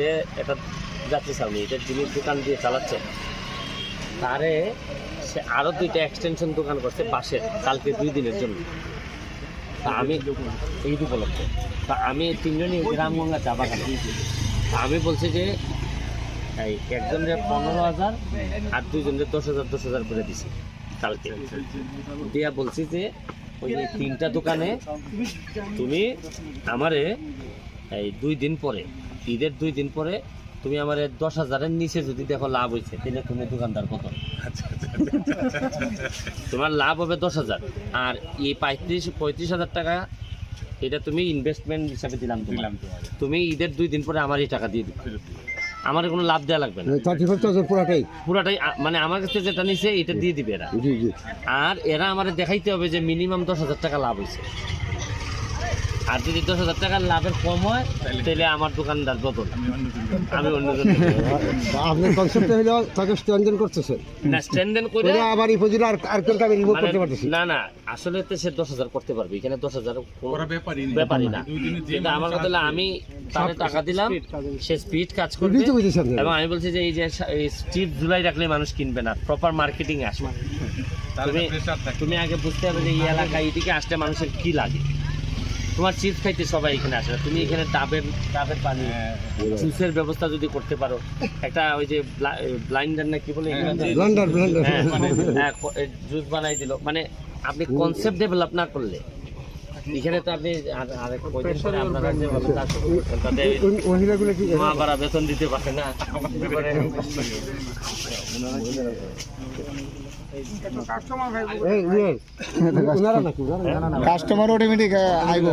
যে এটা যাত্রী ছাউনি এটা যিনি দোকান দিয়ে চালাচ্ছে তারে সে আরও দুইটা এক্সটেনশন দোকান করছে বাসের কালকে দুই দিনের জন্য। তা আমি এই উপলক্ষে, তা আমি তিনজনই গ্রামগঙ্গা চা বাগান। আমি বলছি যে, এই একজনের পনেরো হাজার আর দুইজনের দশ হাজার দশ হাজার করে দিছি কালকে। দিয়া বলছি যে, ওই যে তিনটা দোকানে তুমি আমারে এই দুই দিন পরে ঈদের দুই দিন পরে তুমি আমার দশ হাজারের নিচে যদি দেখো লাভ হয়েছে তাহলে তুমি দোকানদার কত? তোমার লাভ হবে দশ হাজার। আর এই পঁয়ত্রিশ পঁয়ত্রিশ হাজার টাকা এটা তুমি ইনভেস্টমেন্ট হিসাবে দিলাম তোমার। তুমি ঈদের দুই দিন পরে আমার এই টাকা দিয়ে দিবে। আমার কোনো লাভ দেওয়া লাগবে না। পুরাটাই। পুরাটাই মানে আমার কাছে যেটা নিছে এটা দিয়ে দিবে এরা। আর এরা আমার দেখাইতে হবে যে মিনিমাম দশ হাজার টাকা লাভ হয়েছে আর যদি দশ হাজার টাকার লাভের কম হয় তাহলে আমার দোকানদার বদল আমি অন্যজন আপনার কনসেপ্ট হলো তাকে স্ট্যান্ডেন করতেছেন। না স্ট্যান্ডেন করে আবার পর্যন্ত আর আর কোনটা আমি রিমুভ করতে পারতেছি না। না আসলে তো সে দশ হাজার করতে পারবে। এখানে দশ হাজার ব্যাপারই না। কিন্তু আমার মানুষ কথা হলো আমি তাকে টাকা দিলাম সে স্পিড কাজ করবে। এবং আমি বলছি যে এই যে স্ট্রিপ জুলাই রাখলে মানুষ কিনবে না। প্রপার মার্কেটিং আসবে। তুমি। তুমি আগে বুঝতে হবে যে এই এলাকায় এদিকে আসলে মানুষের কি লাগে। তোমার চিপস খাইতে সবাই এখানে আসে। তুমি এখানে ডাবের ডাবের পানি হ্যাঁ, জুসের ব্যবস্থা যদি করতে পারো একটা ওই যে ব্লাইন্ডার না কি বলে হ্যাঁ, হ্যাঁ, জুস বানাই দিল। মানে আপনি কনসেপ্ট ডেভেলপ না করলে এখানে তো আপনি আর- আরেক কয়দিন পরে আপনারা যেভাবে কাজ শুরু করছেন, তাতে মহিলাগুলো কি মা বাড়া বেতন দিতে পারে না। কাস্টমার অটোমেটিক আইব।